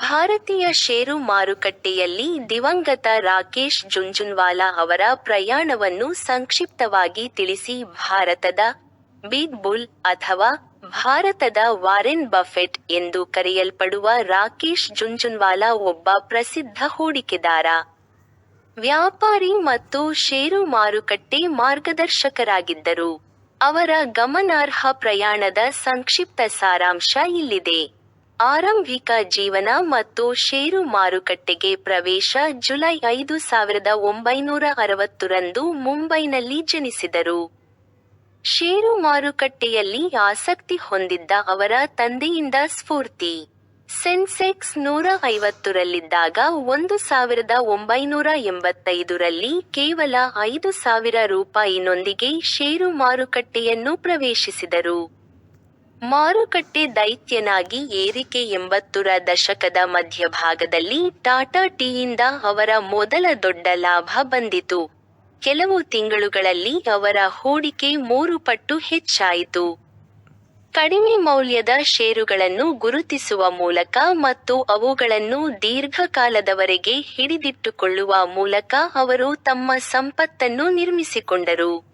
ಭಾರತೀಯ ಷೇರು ಮಾರುಕಟ್ಟೆಯಲ್ಲಿ ದಿವಂಗತ ರಾಕೇಶ್ ಜುಂಜುನ್ವಾಲಾ ಅವರ ಪ್ರಯಾಣವನ್ನು ಸಂಕ್ಷಿಪ್ತವಾಗಿ ತಿಳಿಸಿ ಭಾರತದ ಬಿಗ್ ಬುಲ್ ಅಥವಾ ಭಾರತದ ವಾರೆನ್ ಬಫೆಟ್ ಎಂದು ಕರೆಯಲ್ಪಡುವ ರಾಕೇಶ್ ಜುಂಜುನ್ವಾಲಾ ಒಬ್ಬ ಪ್ರಸಿದ್ಧ ಹೂಡಿಕೆದಾರ. ವ್ಯಾಪಾರಿ ಮತ್ತು ಷೇರು ಮಾರುಕಟ್ಟೆ ಮಾರ್ಗದರ್ಶಕರಾಗಿದ್ದರು. ಅವರ ಗಮನಾರ್ಹ ಪ್ರಯಾಣದ ಸಂಕ್ಷಿಪ್ತ ಸಾರಾಂಶ ಇಲ್ಲಿದೆ. ಆರಂಭಿಕ ಜೀವನ ಮತ್ತು ಷೇರು ಮಾರುಕಟ್ಟೆಗೆ ಪ್ರವೇಶ ಜುಲೈ ಐದು ಸಾವಿರದ ಒಂಬೈನೂರ ಅರವತ್ತರಂದು ಮುಂಬೈನಲ್ಲಿ ಜನಿಸಿದರು. ಷೇರು ಮಾರುಕಟ್ಟೆಯಲ್ಲಿ ಆಸಕ್ತಿ ಹೊಂದಿದ್ದ ಅವರ ತಂದೆಯಿಂದ ಸ್ಫೂರ್ತಿ. ಸೆನ್ಸೆಕ್ಸ್ ನೂರ ಐವತ್ತರಲ್ಲಿದ್ದಾಗ ಒಂದು ಸಾವಿರದ ಒಂಬೈನೂರ ಎಂಬತ್ತೈದರಲ್ಲಿ ಕೇವಲ ಐದು ಸಾವಿರ ರೂಪಾಯಿನೊಂದಿಗೆ ಷೇರು ಮಾರುಕಟ್ಟೆಯನ್ನು ಪ್ರವೇಶಿಸಿದರು. ಮಾರುಕಟ್ಟೆ ದೈತ್ಯನಾಗಿ ಏರಿಕೆ ಎಂಬತ್ತರ ದಶಕದ ಮಧ್ಯಭಾಗದಲ್ಲಿ ಟಾಟಾ ಟೀಯಿಂದ ಅವರ ಮೊದಲ ದೊಡ್ಡ ಲಾಭ ಬಂದಿತು. ಕೆಲವು ತಿಂಗಳುಗಳಲ್ಲಿ ಅವರ ಹೂಡಿಕೆ ಮೂರು ಪಟ್ಟು ಹೆಚ್ಚಾಯಿತು. ಕಡಿಮೆ ಮೌಲ್ಯದ ಷೇರುಗಳನ್ನು ಗುರುತಿಸುವ ಮೂಲಕ ಮತ್ತು ಅವುಗಳನ್ನು ದೀರ್ಘಕಾಲದವರೆಗೆ ಹಿಡಿದಿಟ್ಟುಕೊಳ್ಳುವ ಮೂಲಕ ಅವರು ತಮ್ಮ ಸಂಪತ್ತನ್ನು ನಿರ್ಮಿಸಿಕೊಂಡರು.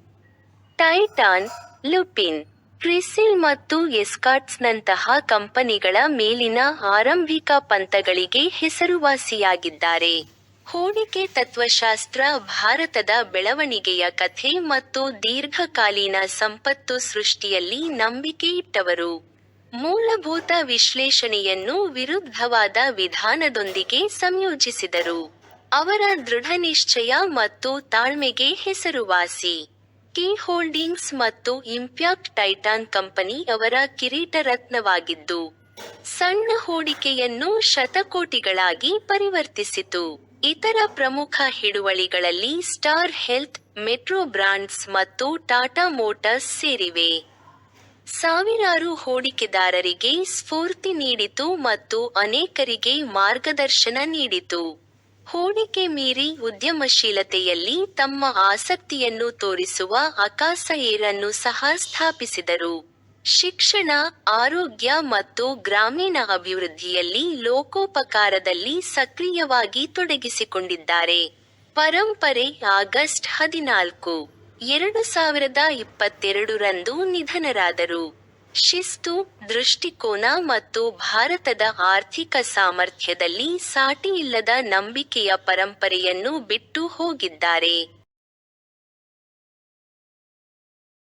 ಟೈಟಾನ್, ಲುಪಿನ್ ಕ್ರಿಸಿಲ್ ಮತ್ತು ಎಸ್ಕಾಟ್ಸ್ನಂತಹ ಕಂಪನಿಗಳ ಮೇಲಿನ ಆರಂಭಿಕ ಪಂತಗಳಿಗೆ ಹೆಸರುವಾಸಿಯಾಗಿದ್ದಾರೆ. ಹೂಡಿಕೆ ತತ್ವಶಾಸ್ತ್ರ, ಭಾರತದ ಬೆಳವಣಿಗೆಯ ಕಥೆ ಮತ್ತು ದೀರ್ಘಕಾಲೀನ ಸಂಪತ್ತು ಸೃಷ್ಟಿಯಲ್ಲಿ ನಂಬಿಕೆ ಇಟ್ಟವರು. ಮೂಲಭೂತ ವಿಶ್ಲೇಷಣೆಯನ್ನು ವಿರುದ್ಧವಾದ ವಿಧಾನದೊಂದಿಗೆ ಸಂಯೋಜಿಸಿದರು. ಅವರ ದೃಢನಿಶ್ಚಯ ಮತ್ತು ತಾಳ್ಮೆಗೆ ಹೆಸರುವಾಸಿ. ಕೀ ಹೋಲ್ಡಿಂಗ್ಸ್ ಮತ್ತು ಇಂಪ್ಯಾಕ್ಟ್ ಟೈಟಾನ್ ಕಂಪನಿ ಅವರ ಕಿರೀಟರತ್ನವಾಗಿದ್ದು ಸಣ್ಣ ಹೂಡಿಕೆಯನ್ನು ಶತಕೋಟಿಗಳಾಗಿ ಪರಿವರ್ತಿಸಿತು. ಇತರ ಪ್ರಮುಖ ಹಿಡುವಳಿಗಳಲ್ಲಿ ಸ್ಟಾರ್ ಹೆಲ್ತ್, ಮೆಟ್ರೋ ಬ್ರಾಂಡ್ಸ್ ಮತ್ತು ಟಾಟಾ ಮೋಟರ್ಸ್ ಸೇರಿವೆ. ಸಾವಿರಾರು ಹೂಡಿಕೆದಾರರಿಗೆ ಸ್ಫೂರ್ತಿ ನೀಡಿತು ಮತ್ತು ಅನೇಕರಿಗೆ ಮಾರ್ಗದರ್ಶನ ನೀಡಿತು. ಹೂಡಿಕೆ ಮೀರಿ ಉದ್ಯಮಶೀಲತೆಯಲ್ಲಿ ತಮ್ಮ ಆಸಕ್ತಿಯನ್ನು ತೋರಿಸುವ ಅಕಾಸ ಏರನ್ನು ಸಹ ಸ್ಥಾಪಿಸಿದರು. ಶಿಕ್ಷಣ, ಆರೋಗ್ಯ ಮತ್ತು ಗ್ರಾಮೀಣ ಅಭಿವೃದ್ಧಿಯಲ್ಲಿ ಲೋಕೋಪಕಾರದಲ್ಲಿ ಸಕ್ರಿಯವಾಗಿ ತೊಡಗಿಸಿಕೊಂಡಿದ್ದಾರೆ. ಪರಂಪರೆ, ಆಗಸ್ಟ್ ಹದಿನಾಲ್ಕು, ಎರಡು ಸಾವಿರದ ಇಪ್ಪತ್ತೆರಡರಂದು ನಿಧನರಾದರು. ಶಿಸ್ತು ದೃಷ್ಟಿಕೋನ ಮತ್ತು ಭಾರತದ ಆರ್ಥಿಕ ಸಾಮರ್ಥ್ಯದಲ್ಲಿ ಸಾಟಿಯಿಲ್ಲದ ನಂಬಿಕೆಯ ಪರಂಪರೆಯನ್ನು ಬಿಟ್ಟು ಹೋಗಿದ್ದಾರೆ.